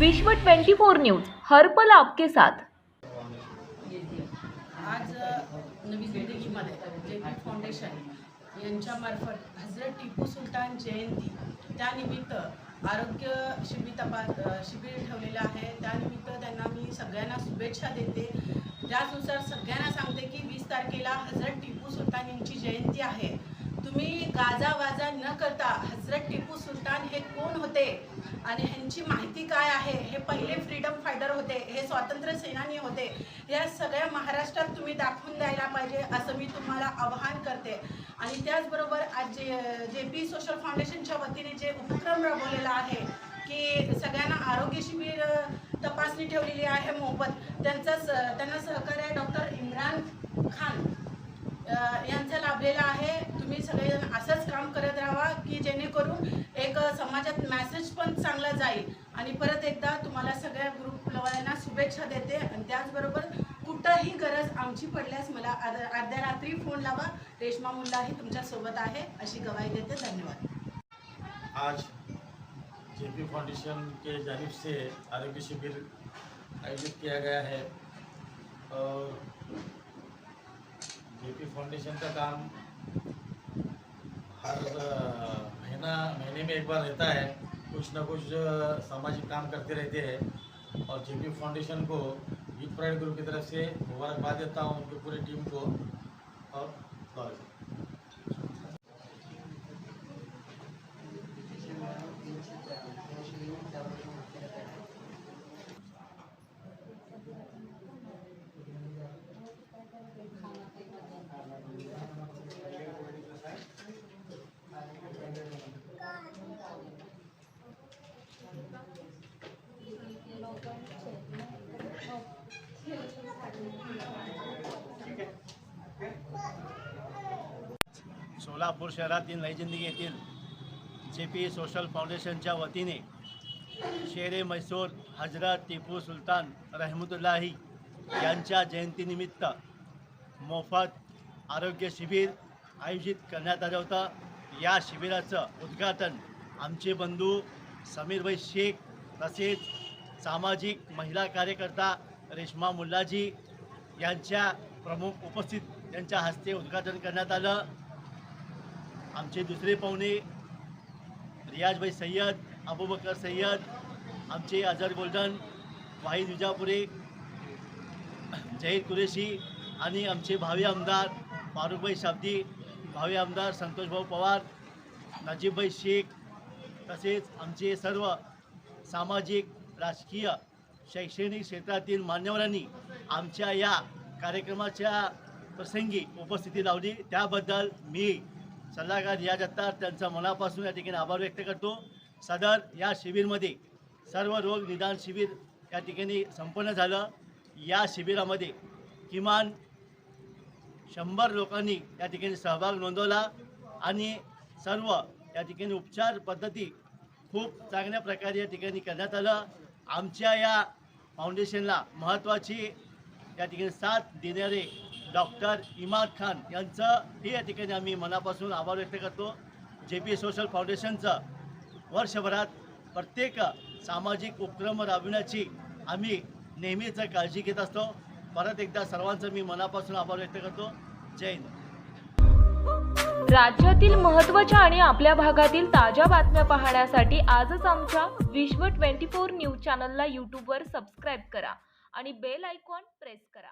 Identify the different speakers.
Speaker 1: विश्व 24 न्यूज हर पल आपके साथ.
Speaker 2: आज नवी जे फाउंडेशन यांच्यामार्फत हजरत टिपू सुलतान जयंती त्यानिमित्त आरोग्य शिबिर तपा शिबिर ठेवलेलं आहे. त्यानिमित्त त्यांना मी सगळ्यांना शुभेच्छा देते. त्याचनुसार सगळ्यांना सांगते की वीस तारखेला हजरत टिपू सुलतान यांची जयंती आहे. तुम्ही गाजावाजा न करता हजरत टिपू सुलतान हे कोण होते? आणि ह्यांची माहिती काय आहे? हे पहिले फ्रीडम फायटर होते. हे स्वातंत्र्य सेनानी होते. या सगळ्या महाराष्ट्रात तुम्ही दाखवून द्यायला पाहिजे असं मी तुम्हाला आवाहन करते. आणि त्याचबरोबर आज जे जे पी सोशल फाउंडेशनच्या वतीने जे उपक्रम राबवलेला आहे की सगळ्यांना आरोग्य शिबिर तपासणी ठेवलेली आहे मोफत. त्यांचा स त्यांना सहकार्य डॉक्टर इम्रान खान यांचा लाभलेला आहे. सगळेजण असंच काम करत राहा की जेणेकरून एक समाजात मॅसेज पण चांगला जाईल. आणि परत एकदा तुम्हाला सगळ्या ग्रुपवाल्यांना शुभेच्छा देते. आणि त्याचबरोबर कुठंही गरज आमची पडल्यास मला अर्ध्या रात्री फोन लावा. रेश्मा मुल्लाही तुमच्यासोबत आहे. अशी गवाही देते. धन्यवाद.
Speaker 3: आज जे पी फाउंडेशन के जानिब से आरोग्य शिविर आयोजित किया गया है। और जेपी फाउंडेशन का काम हर महीना, महीने में एक बार रहता है, कुछ ना कुछ सामाजिक काम करते रहते हैं। और जेपी फाउंडेशन को यूथ प्राइड ग्रुप की तरफ़ से मुबारकबाद देता हूँ उनकी पूरी टीम को। और
Speaker 4: सोलापूर शहरातील नई जिंदगी येथील जे पी सोशल फाउंडेशनच्या वतीने शेरे मैसूर हजरत टिपू सुलतान रहमतुल्लाही यांच्या जयंतीनिमित्त मोफत आरोग्य शिबिर आयोजित करण्यात आलं होतं. या शिबिराचं उद्घाटन आमचे बंधू समीरभाई शेख तसेच सामाजिक महिला कार्यकर्ता रेश्मा मुल्लाजी यांच्या प्रमुख उपस्थित यांच्या हस्ते उद्घाटन करण्यात आलं. आमचे दुसरे पाहुणे रियाजभाई सय्यद अबूबकर सय्यद आमचे अजर गोल्डन वाहिद विजापुरे जहीर कुरेशी आणि आमचे भावी आमदार फारुखभाई शाब्दी भावी आमदार संतोषभाऊ पवार नजीबभाई शेख तसेच आमचे सर्व सामाजिक राजकीय शैक्षणिक क्षेत्रातील मान्यवरांनी आमच्या या कार्यक्रमाच्या प्रसंगी उपस्थिती लावली. त्याबद्दल मी सल्लागार रियाज अत्तार त्यांचा मनापासून या ठिकाणी आभार व्यक्त करतो. सदर या शिबिरमध्ये सर्व रोग निदान शिबिर या ठिकाणी संपन्न झालं. या शिबिरामध्ये किमान शंभर लोकांनी या ठिकाणी सहभाग नोंदवला आणि सर्व या ठिकाणी उपचार पद्धती खूप चांगल्या प्रकारे या ठिकाणी करण्यात आलं. आमच्या या फाउंडेशनला महत्त्वाची या ठिकाणी साथ देणारे डॉक्टर इमाद खान यांचं हे या ठिकाणी आम्ही मनापासून आभार व्यक्त करतो. जे पी सोशल फाउंडेशनचं वर्षभरात प्रत्येक सामाजिक उपक्रम राबविण्याची आम्ही नेहमीच काळजी घेत असतो. परत एकदा सर्वांचं मी मनापासून आभार व्यक्त करतो. जय हिंद.
Speaker 1: राज्यातील महत्त्वाच्या आणि आपल्या भागातील ताज्या बातम्या पाहण्यासाठी आजच आमच्या विश्व 24 न्यूज चॅनलला यूट्यूबवर सबस्क्राईब करा आणि बेल आयकॉन प्रेस करा.